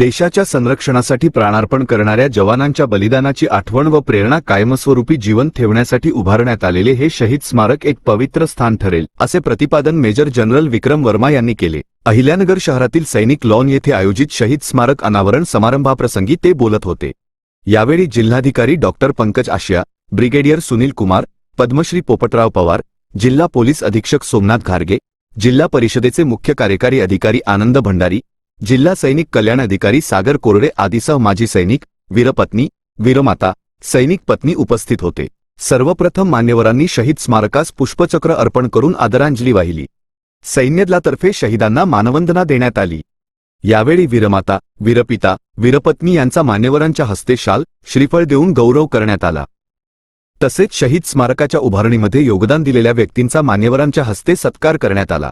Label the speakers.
Speaker 1: देशाच्या संरक्षणासाठी प्राणार्पण करणाऱ्या जवानांच्या बलिदानाची आठवण व प्रेरणा कायमस्वरूपी जीवन ठेवण्यासाठी उभारण्यात आलेले हे शहीद स्मारक एक पवित्र स्थान ठरेल असे प्रतिपादन मेजर जनरल विक्रम वर्मा यांनी केले. अहिल्यानगर शहरातील सैनिक लॉन येथे आयोजित शहीद स्मारक अनावरण समारंभाप्रसंगी ते बोलत होते. यावेळी जिल्हाधिकारी डॉक्टर पंकज आशिया ब्रिगेडियर सुनील कुमार पद्मश्री पोपटराव पवार जिल्हा पोलीस अधीक्षक सोमनाथ घारगे जिल्हा परिषदेचे मुख्य कार्यकारी अधिकारी आनंद भंडारी जिल्हा सैनिक कल्याण अधिकारी सागर कोरडे आदीसह माजी सैनिक वीरपत्नी वीरमाता सैनिक पत्नी उपस्थित होते. सर्वप्रथम मान्यवरांनी शहीद स्मारकास पुष्पचक्र अर्पण करून आदरांजली वाहिली. सैन्यदलातर्फे शहीदांना मानवंदना देण्यात आली. यावेळी वीरमाता वीरपिता वीरपत्नी यांचा मान्यवरांच्या हस्ते शाल श्रीफळ देऊन गौरव करण्यात आला. तसेच शहीद स्मारकाच्या उभारणीमध्ये योगदान दिलेल्या व्यक्तींचा मान्यवरांच्या हस्ते सत्कार करण्यात आला.